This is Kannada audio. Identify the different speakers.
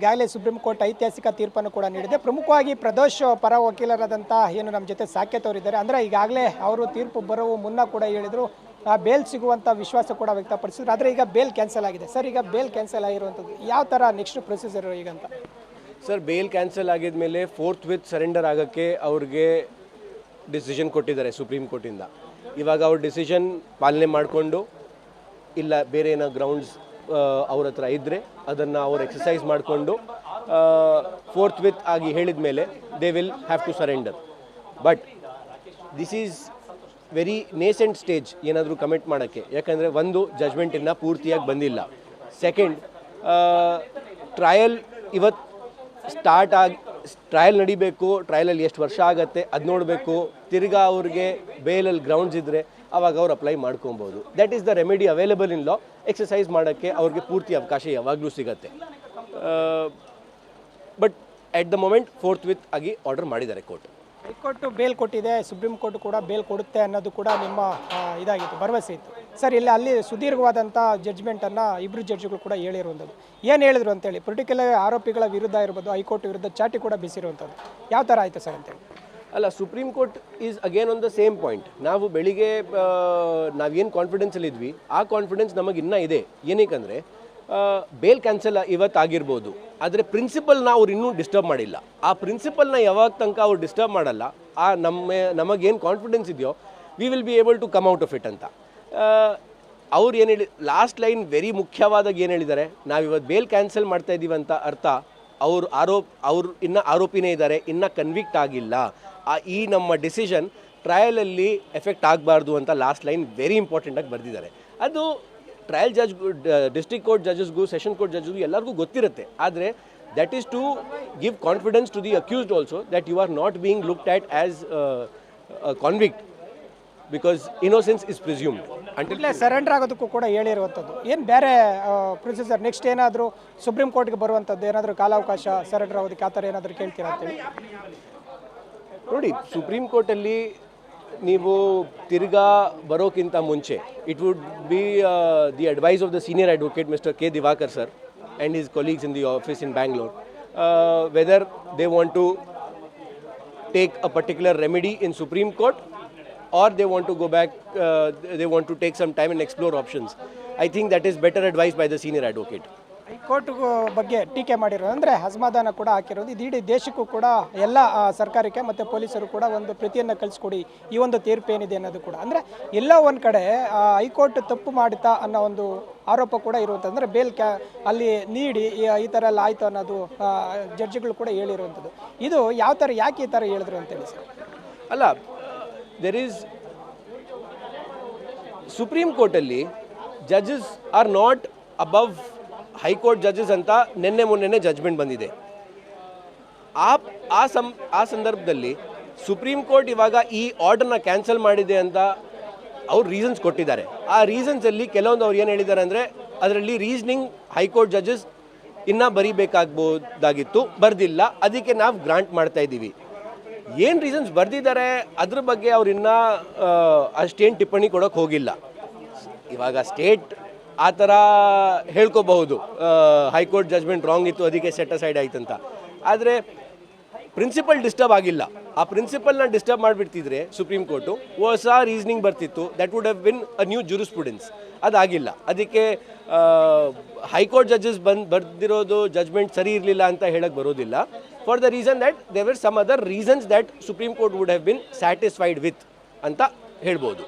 Speaker 1: ಈಗಾಗಲೇ ಸುಪ್ರೀಂ ಕೋರ್ಟ್ ಐತಿಹಾಸಿಕ ತೀರ್ಪನ್ನು ಕೂಡ ನೀಡಿದೆ. ಪ್ರಮುಖವಾಗಿ ಪ್ರದೋಷ್ ಪರ ವಕೀಲರಾದಂಥ ಏನು ನಮ್ಮ ಜೊತೆ ಸಾಕೇತ್ ಅವರಿದ್ದಾರೆ. ಅಂದರೆ ಈಗಾಗಲೇ ಅವರು ತೀರ್ಪು ಬರುವ ಮುನ್ನ ಕೂಡ ಹೇಳಿದರು. ಬೇಲ್ ಸಿಗುವಂಥ ವಿಶ್ವಾಸ ಕೂಡ ವ್ಯಕ್ತಪಡಿಸಿದ್ರು. ಆದರೆ ಈಗ ಬೇಲ್ ಕ್ಯಾನ್ಸಲ್ ಆಗಿದೆ. ಸರ್, ಈಗ ಬೇಲ್ ಕ್ಯಾನ್ಸಲ್ ಆಗಿರುವಂಥದ್ದು ಯಾವ ಥರ ನೆಕ್ಸ್ಟ್ ಈಗ ಅಂತ?
Speaker 2: ಸರ್ ಬೇಲ್ ಕ್ಯಾನ್ಸಲ್ ಆಗಿದ ಮೇಲೆ ಫೋರ್ತ್ ವಿತ್ ಸರೆಂಡರ್ ಆಗೋಕ್ಕೆ ಅವ್ರಿಗೆ ಡಿಸಿಷನ್ ಕೊಟ್ಟಿದ್ದಾರೆ ಸುಪ್ರೀಂ ಕೋರ್ಟಿಂದ ಇವಾಗ ಅವ್ರ ಡಿಸಿಷನ್ ಪಾಲನೆ ಮಾಡಿಕೊಂಡು, ಇಲ್ಲ ಬೇರೆ ಏನೋ ಗ್ರೌಂಡ್ಸ್ ಅವ್ರ ಹತ್ರ ಇದ್ದರೆ ಅದನ್ನು ಅವ್ರು ಎಕ್ಸಸೈಸ್ ಮಾಡಿಕೊಂಡು ಫೋರ್ತ್ ವಿತ್ ಆಗಿ ಹೇಳಿದ ಮೇಲೆ they will have to surrender but this is very nascent stage ಏನಾದರೂ ಕಮೆಂಟ್ ಮಾಡೋಕ್ಕೆ. ಯಾಕಂದರೆ ಒಂದು ಜಜ್ಮೆಂಟ್ ಇನ್ನೂ ಪೂರ್ತಿಯಾಗಿ ಬಂದಿಲ್ಲ. ಸೆಕೆಂಡ್ ಟ್ರಯಲ್ ಇವತ್ತು ಸ್ಟಾರ್ಟ್ ಆಗಿ ಟ್ರಯಲ್ ನಡಿಬೇಕು ಟ್ರಯಲಲ್ಲಿ ಎಷ್ಟು ವರ್ಷ ಆಗುತ್ತೆ ಅದು ನೋಡಬೇಕು. ತಿರ್ಗಾ ಅವ್ರಿಗೆ ಬೇಲಲ್ಲಿ ಗ್ರೌಂಡ್ಸ್ ಇದ್ದರೆ ಅವಾಗ ಅವ್ರು ಅಪ್ಲೈ ಮಾಡ್ಕೊಬೋದು. That is the remedy available in law exercise ಮಾಡೋಕ್ಕೆ ಅವ್ರಿಗೆ ಪೂರ್ತಿ ಅವಕಾಶ ಯಾವಾಗಲೂ ಸಿಗತ್ತೆ. But at the moment forthwith ಆಗಿ ಆರ್ಡರ್ ಮಾಡಿದ್ದಾರೆ ಕೋರ್ಟ್
Speaker 1: ಹೈಕೋರ್ಟ್ ಬೇಲ್ ಕೊಟ್ಟಿದೆ, ಸುಪ್ರೀಂ ಕೋರ್ಟ್ ಕೂಡ ಬೇಲ್ ಕೊಡುತ್ತೆ ಅನ್ನೋದು ಕೂಡ ನಿಮ್ಮ ಇದಾಗಿತ್ತು, ಭರವಸೆ ಇತ್ತು. ಸರ್, ಇಲ್ಲಿ ಅಲ್ಲಿ ಸುದೀರ್ಘವಾದಂಥ ಜಡ್ಜ್ಮೆಂಟನ್ನು ಇಬ್ಬರು ಜಡ್ಜ್ಗಳು ಕೂಡ ಹೇಳಿರುವಂಥದ್ದು. ಏನು ಹೇಳಿದ್ರು ಅಂತೇಳಿ ಪರ್ಟಿಕ್ಯುಲರ್ ಆರೋಪಿಗಳ ವಿರುದ್ಧ ಇರ್ಬೋದು, ಹೈಕೋರ್ಟ್ ವಿರುದ್ಧ ಚಾಟಿ ಕೂಡ ಬಿಸಿರುವಂಥದ್ದು. ಯಾವ ಥರ ಆಯಿತು ಸರ್ ಅಂತೇಳಿ?
Speaker 2: ಅಲ್ಲ, Supreme Court is again on the same point ನಾವು ಬೆಳಿಗ್ಗೆ ನಾವೇನು ಕಾನ್ಫಿಡೆನ್ಸಲ್ಲಿ ಇದ್ವಿ, ಆ ಕಾನ್ಫಿಡೆನ್ಸ್ ನಮಗೆ ಇನ್ನೂ ಇದೆ ಏನಕ್ಕಂದರೆ ಬೇಲ್ ಕ್ಯಾನ್ಸಲ್ ಇವತ್ತು ಆಗಿರ್ಬೋದು. ಆದರೆ ಪ್ರಿನ್ಸಿಪಲ್ನ ಅವ್ರು ಇನ್ನೂ ಡಿಸ್ಟರ್ಬ್ ಮಾಡಿಲ್ಲ. ಆ ಪ್ರಿನ್ಸಿಪಲ್ನ ಯಾವಾಗ ತನಕ ಅವ್ರು ಡಿಸ್ಟರ್ಬ್ ಮಾಡಲ್ಲ, ಆ ನಮ್ಮ, ನಮಗೇನು ಕಾನ್ಫಿಡೆನ್ಸ್ ಇದೆಯೋ we will be able to come out of it ಅಂತ. ಅವ್ರು ಏನು ಹೇಳಿ ಲಾಸ್ಟ್ ಲೈನ್ ವೆರಿ ಮುಖ್ಯವಾದಾಗ ಏನು ಹೇಳಿದ್ದಾರೆ, ನಾವು ಇವತ್ತು ಬೇಲ್ ಕ್ಯಾನ್ಸಲ್ ಮಾಡ್ತಾ ಇದ್ದೀವಿ ಅಂತ ಅರ್ಥ, ಅವರು ಆರೋಪ್, ಅವರು ಇನ್ನು ಆರೋಪಿನೇ ಇದ್ದಾರೆ, ಇನ್ನು ಕನ್ವಿಕ್ಟ್ ಆಗಿಲ್ಲ. ಆ, ಈ ನಮ್ಮ ಡಿಸಿಷನ್ ಟ್ರಯಲಲ್ಲಿ ಎಫೆಕ್ಟ್ ಆಗಬಾರ್ದು ಅಂತ ಲಾಸ್ಟ್ ಲೈನ್ ವೆರಿ ಇಂಪಾರ್ಟೆಂಟಾಗಿ ಬರೆದಿದ್ದಾರೆ. ಅದು ಟ್ರಯಲ್ ಜಜ್ ಡಿಸ್ಟ್ರಿಕ್ಟ್ ಕೋರ್ಟ್ ಜಜಸ್ಗೂ ಸೆಷನ್ ಕೋರ್ಟ್ ಜಜಸ್ಗೂ ಎಲ್ಲರಿಗೂ ಗೊತ್ತಿರುತ್ತೆ. ಆದರೆ that is to give confidence to the accused also that you are not being looked at as convict because innocence is presumed
Speaker 1: ಅಂಟಿಲ್ಲೇ surrender ಆಗೋದಕ್ಕೂ ಕೂಡ ಹೇಳಿರುವಂಥದ್ದು. ಏನು ಬೇರೆ ಪ್ರೊಸೀಜರ್ ನೆಕ್ಸ್ಟ್ ಏನಾದರೂ ಸುಪ್ರೀಂ ಕೋರ್ಟ್ಗೆ ಬರುವಂಥದ್ದು ಏನಾದರೂ ಕಾಲಾವಕಾಶ ಸರೆಂಡರ್ ಆಗೋದಕ್ಕೆ ಆ ಥರ ಏನಾದರೂ ಕೇಳ್ತೀರಾ ಅಂತೇಳಿ
Speaker 2: ನೋಡಿ ಸುಪ್ರೀಂ ಕೋರ್ಟಲ್ಲಿ ನೀವು ತಿರ್ಗಾ ಬರೋಕ್ಕಿಂತ ಮುಂಚೆ it would be the advice of the senior advocate mister K Diwakar sir and his colleagues in the office in Bangalore whether they want to take a particular remedy in Supreme Court or they want to go back, uh, they want to take some time and explore options. I think that is better advised by the senior advocate.
Speaker 1: High Court ಬಗ್ಗೆ ಟೀಕೆ ಮಾಡಿರೋದು ಅಂದರೆ ಅಸಮಾಧಾನ ಕೂಡ ಹಾಕಿರೋದು. ಇದು ಇಡೀ ದೇಶಕ್ಕೂ ಕೂಡ, ಎಲ್ಲ ಸರ್ಕಾರಕ್ಕೆ ಮತ್ತು ಪೊಲೀಸರು ಕೂಡ ಒಂದು ಪ್ರತಿಯನ್ನು ಕಳಿಸ್ಕೊಡಿ. ಈ ಒಂದು ತೀರ್ಪು ಏನಿದೆ ಅನ್ನೋದು ಕೂಡ. ಅಂದರೆ ಎಲ್ಲ ಒಂದು ಕಡೆ ಹೈಕೋರ್ಟ್ ತಪ್ಪು ಮಾಡಿತಾ ಅನ್ನೋ ಒಂದು ಆರೋಪ ಕೂಡ ಇರುವಂಥದ್ದು. ಬೇಲ್ ಕ್ಯಾ, ಅಲ್ಲಿ ನೀಡಿ, ಈ ಥರ ಎಲ್ಲ ಆಯಿತು ಅನ್ನೋದು ಜಡ್ಜ್ಗಳು ಕೂಡ ಹೇಳಿರುವಂಥದ್ದು. ಇದು ಯಾವ ಥರ ಯಾಕೆ ಈ ಥರ ಹೇಳಿದ್ರು ಅಂತೇಳಿ ಸರ್?
Speaker 2: ಅಲ್ಲ ದೆರ್ ಈಸ್ ಸುಪ್ರೀಂ ಕೋರ್ಟಲ್ಲಿ judges are not above High Court judges ಅಂತ ನಿನ್ನೆ ಮೊನ್ನೆ ಜಜ್ಮೆಂಟ್ ಬಂದಿದೆ. ಆ ಆ ಸಂ ಆ ಸಂದರ್ಭದಲ್ಲಿ ಸುಪ್ರೀಂ ಕೋರ್ಟ್ ಇವಾಗ ಈ ಆರ್ಡರ್ನ ಕ್ಯಾನ್ಸಲ್ ಮಾಡಿದೆ ಅಂತ ಅವ್ರು ರೀಸನ್ಸ್ ಕೊಟ್ಟಿದ್ದಾರೆ. ಆ ರೀಸನ್ಸಲ್ಲಿ ಕೆಲವೊಂದು ಅವ್ರು ಏನು ಹೇಳಿದ್ದಾರೆ ಅಂದರೆ ಅದರಲ್ಲಿ ರೀಸನಿಂಗ್ ಹೈಕೋರ್ಟ್ ಜಡ್ಜಸ್ ಇನ್ನೂ ಬರೀಬೇಕಾಗ್ಬೋದಾಗಿತ್ತು, ಬರೆದಿಲ್ಲ. ಅದಕ್ಕೆ ನಾವು ಗ್ರಾಂಟ್ ಮಾಡ್ತಾ ಇದ್ದೀವಿ. ಏನು ರೀಸನ್ಸ್ ಬರ್ದಿದ್ದಾರೆ ಅದ್ರ ಬಗ್ಗೆ ಅವ್ರು ಇನ್ನೂ ಅಷ್ಟೇನು ಟಿಪ್ಪಣಿ ಕೊಡೋಕೆ ಹೋಗಿಲ್ಲ. ಇವಾಗ ಸ್ಟೇಟ್ ಆ ಥರ ಹೇಳ್ಕೋಬಹುದು. ಹೈಕೋರ್ಟ್ ಜಜ್ಮೆಂಟ್ ರಾಂಗ್ ಇತ್ತು, ಅದಕ್ಕೆ ಸೆಟ್ ಅಸೈಡ್ ಆಯ್ತು ಅಂತ ಆದರೆ ಪ್ರಿನ್ಸಿಪಲ್ ಡಿಸ್ಟರ್ಬ್ ಆಗಿಲ್ಲ. ಆ ಪ್ರಿನ್ಸಿಪಲ್ನ ಡಿಸ್ಟರ್ಬ್ ಮಾಡಿಬಿಡ್ತಿದ್ರೆ ಸುಪ್ರೀಂ ಕೋರ್ಟು ಹೊಸ ರೀಸನಿಂಗ್ ಬರ್ತಿತ್ತು. That would have been a new jurisprudence ಅದಾಗಿಲ್ಲ. ಅದಕ್ಕೆ ಹೈಕೋರ್ಟ್ ಜಡ್ಜಸ್ ಬಂದು, ಬರ್ದಿರೋದು ಜಜ್ಮೆಂಟ್ ಸರಿ ಇರಲಿಲ್ಲ ಅಂತ ಹೇಳಕ್ಕೆ ಬರೋದಿಲ್ಲ. For the reason that there some other reasons that Supreme Court would have been satisfied with ಅಂತ ಹೇಳ್ಬೋದು.